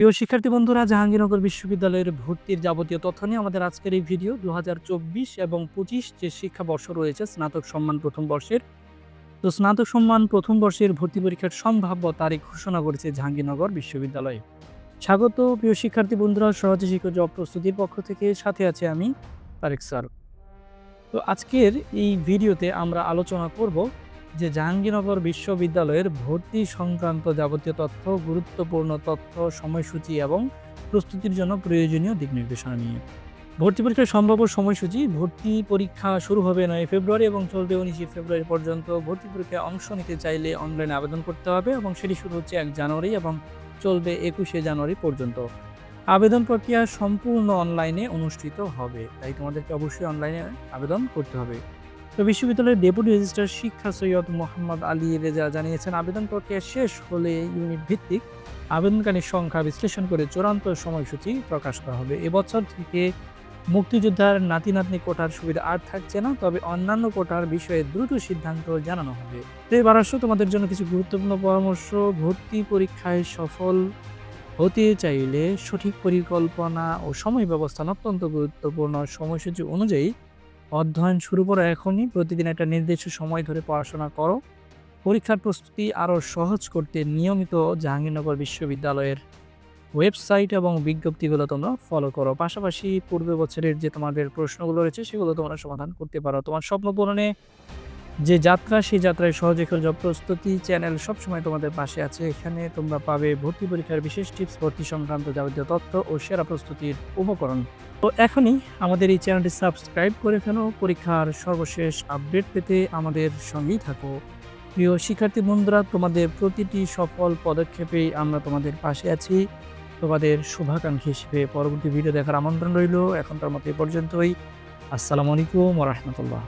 প্রিয় শিক্ষার্থী বন্ধুরা, জাহাঙ্গীরনগর বিশ্ববিদ্যালয়ের ভর্তির যাবতীয় তথ্য নিয়ে আমাদের আজকের এই ভিডিও দুহাজার চব্বিশ এবং পঁচিশ যে শিক্ষাবর্ষ রয়েছে, স্নাতক সম্মান প্রথম বর্ষের। তো স্নাতক সম্মান প্রথম বর্ষের ভর্তি পরীক্ষার সম্ভাব্য তারিখ ঘোষণা করেছে জাহাঙ্গীরনগর বিশ্ববিদ্যালয়। স্বাগত প্রিয় শিক্ষার্থী বন্ধুরা, সহজে শিক্ষক জব প্রস্তুতির পক্ষ থেকে। সাথে আছে আমি তারেক স্যার। তো আজকের এই ভিডিওতে আমরা আলোচনা করব যে জাহাঙ্গীরনগর বিশ্ববিদ্যালয়ের ভর্তি সংক্রান্ত যাবতীয় তথ্য, গুরুত্বপূর্ণ তথ্য, সময়সূচি এবং প্রস্তুতির জন্য প্রয়োজনীয় দিক নির্দেশনা নিয়ে। ভর্তি পরীক্ষার সম্ভাব্য সময়সূচি, ভর্তি পরীক্ষা শুরু হবে নয় ফেব্রুয়ারি এবং চলবে উনিশে ফেব্রুয়ারি পর্যন্ত। ভর্তি পরীক্ষায় অংশ নিতে চাইলে অনলাইনে আবেদন করতে হবে এবং সেটি শুরু হচ্ছে এক জানুয়ারি এবং চলবে একুশে জানুয়ারি পর্যন্ত। আবেদন প্রক্রিয়া সম্পূর্ণ অনলাইনে অনুষ্ঠিত হবে, তাই তোমাদেরকে অবশ্যই অনলাইনে আবেদন করতে হবে। তো বিশ্ববিদ্যালয়ের ডেপুটি রেজিস্ট্রার শিক্ষা সৈয়দ মোহাম্মদ আলী রেজা জানিয়েছেন, আবেদন প্রক্রিয়া শেষ হলে ইউনিট ভিত্তিক আবেদনকারীর সংখ্যা বিশ্লেষণ করে চূড়ান্ত সময়সূচি প্রকাশ করা হবে। এবছর থেকে মুক্তিযোদ্ধার নাতি নাতনি কোটার সুবিধা আর থাকছে না, তবে অন্যান্য কোটার বিষয়ে দ্রুত সিদ্ধান্ত জানানো হবে। তো এবার আসো, তোমাদের জন্য কিছু গুরুত্বপূর্ণ পরামর্শ। ভর্তি পরীক্ষায় সফল হতে চাইলে সঠিক পরিকল্পনা ও সময় ব্যবস্থান অত্যন্ত গুরুত্বপূর্ণ। সময়সূচি অনুযায়ী অধ্যয়ন শুরু করো এখনই। প্রতিদিন একটা নির্দিষ্ট সময় ধরে পড়াশোনা করো। পরীক্ষার প্রস্তুতি আরও সহজ করতে নিয়মিত জাহাঙ্গীরনগর বিশ্ববিদ্যালয়ের ওয়েবসাইট এবং বিজ্ঞপ্তিগুলো তোমরা ফলো করো। পাশাপাশি পূর্বে বছরের যে তোমাদের প্রশ্নগুলো রয়েছে, সেগুলো তোমরা সমাধান করতে পারো। তোমার স্বপ্ন পূরণে যে যাত্রা, সেই যাত্রায় সহজে জব প্রস্তুতি চ্যানেল সবসময় তোমাদের পাশে আছে। এখানে তোমরা পাবে ভর্তি পরীক্ষার বিশেষ টিপস ভর্তি সংক্রান্ত যাবতীয় তথ্য ও সেরা প্রস্তুতির উপকরণ। তো এখনই আমাদের এই চ্যানেলটি সাবস্ক্রাইব করে ফেলো। পরীক্ষার সর্বশেষ আপডেট পেতে আমাদের সঙ্গেই থাকো। প্রিয় শিক্ষার্থী বন্ধুরা, তোমাদের প্রতিটি সফল পদক্ষেপেই আমরা তোমাদের পাশে আছি। তোমাদের শুভাকাঙ্ক্ষী হিসেবে পরবর্তী ভিডিও দেখার আমন্ত্রণ রইল। এখনকার মতো এ পর্যন্তই। আসসালামু আলাইকুম রহমতুল্লাহ।